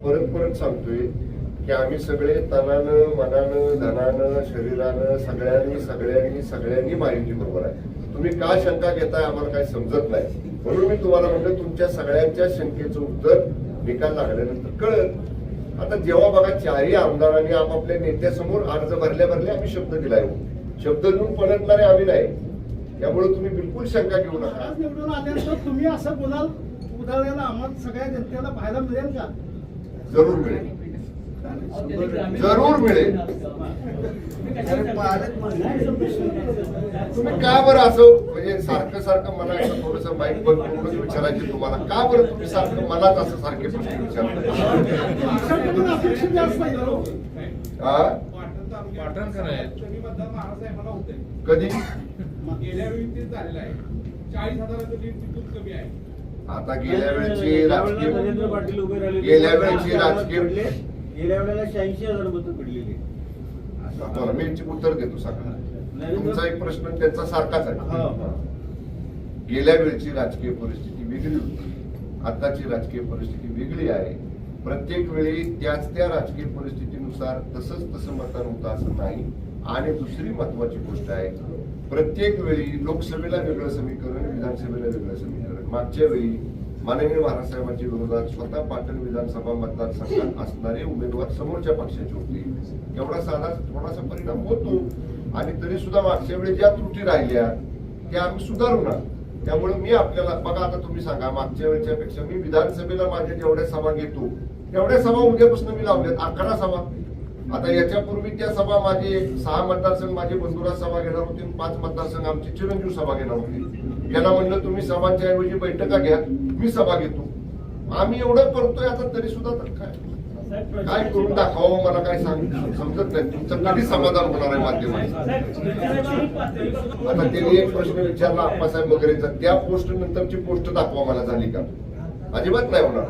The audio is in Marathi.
परत परत सांगतोय की आम्ही सगळे तनानं मनानं धनानं शरीरानं सगळ्यांनी सगळ्यांनी सगळ्यांनी माहिती बरोबर आहे. तुम्ही का शंका घेताय आम्हाला काही समजत नाही. म्हणून मी तुम्हाला म्हणलं तुमच्या सगळ्यांच्या शंकेचं उत्तर निकाल लागल्यानंतर कळत आता जेव्हा बघा चारही आमदारांनी आपापल्या नेत्यासमोर अर्ज भरल्या भरल्या आम्ही शब्द दिलाय हो. शब्द देऊन पलटणारे आम्ही नाही. त्यामुळे तुम्ही बिलकुल शंका घेऊ नका. निवडून आल्यानंतर तुम्ही असं बोलाल उदाहरणाला आम्हाला सगळ्या जनतेला पाहायला मिळेल का? जरूर मिळेल. जरूर मिळेल. तुम्ही का बरं असं म्हणजे सारखं सारखं मला थोडस माईक बंद करूनच विचारायचे तुम्हाला. का बरं तुम्ही सारखं मलाच असं सारखे प्रश्न विचारता? कधी? गेल्या वेळी तेच झालेलं आहे. चाळीस हजाराचं लीड कमी आहे. आता गेल्या वेळेची नरेंद्र पाटील उभे राजकीय राहिले गेल्या वेळेची राजकीय गेल्या वेळेला शहाऐंशी हजार मतं पडलेली. याची उत्तर देतो सगळं. तुमचा एक प्रश्न त्यांचा सारखाच आहे. गेल्या वेळची राजकीय परिस्थिती वेगळी होती. आताची राजकीय परिस्थिती वेगळी आहे. प्रत्येक वेळी त्याच त्या राजकीय परिस्थितीनुसार तसंच तसं मतदान होतं असं नाही. आणि दुसरी महत्वाची गोष्ट आहे प्रत्येक वेळी लोकसभेला वेगळं समीकरण विधानसभेला वेगळं समीकरण. मागच्या वेळी माननीय महाराजसाहेबांच्या विरोधात स्वतः पाटण विधानसभा मतदारसंघात असणारे उमेदवार समोरच्या पक्षाचे होते. एवढा साधा थोडासा परिणाम होतो आणि तरी सुद्धा मागच्या वेळी ज्या त्रुटी राहिल्या त्या आम्ही सुधारू ना त्यामुळे मी आपल्याला बघा आता तुम्ही सांगा मागच्या वेळच्या पेक्षा मी विधानसभेला माझ्या जेवढ्या सभा घेतो तेवढ्या सभा उद्यापासून मी लावल्यात. अकरा सभा. आता याच्यापूर्वी त्या सभा माझे सहा मतदारसंघ माझे बंधुरा सभा घेणार होती आणि पाच मतदारसंघ आमची चिरंजीव सभा घेणार होती. याला म्हणलं तुम्ही सभांच्या ऐवजी बैठका घ्या मी सभा घेतो. आम्ही एवढं करतोय आता तरी सुद्धा काय? काय करून दाखवावं मला काय सांग समजत नाही. तुमचं कधी समाधान होणार आहे माध्यमात आता त्यांनी एक प्रश्न विचारला आप्पासाहेब वगैरेचा त्या पोस्ट नंतरची पोस्ट दाखवा मला झाली का? अजिबात नाही होणार.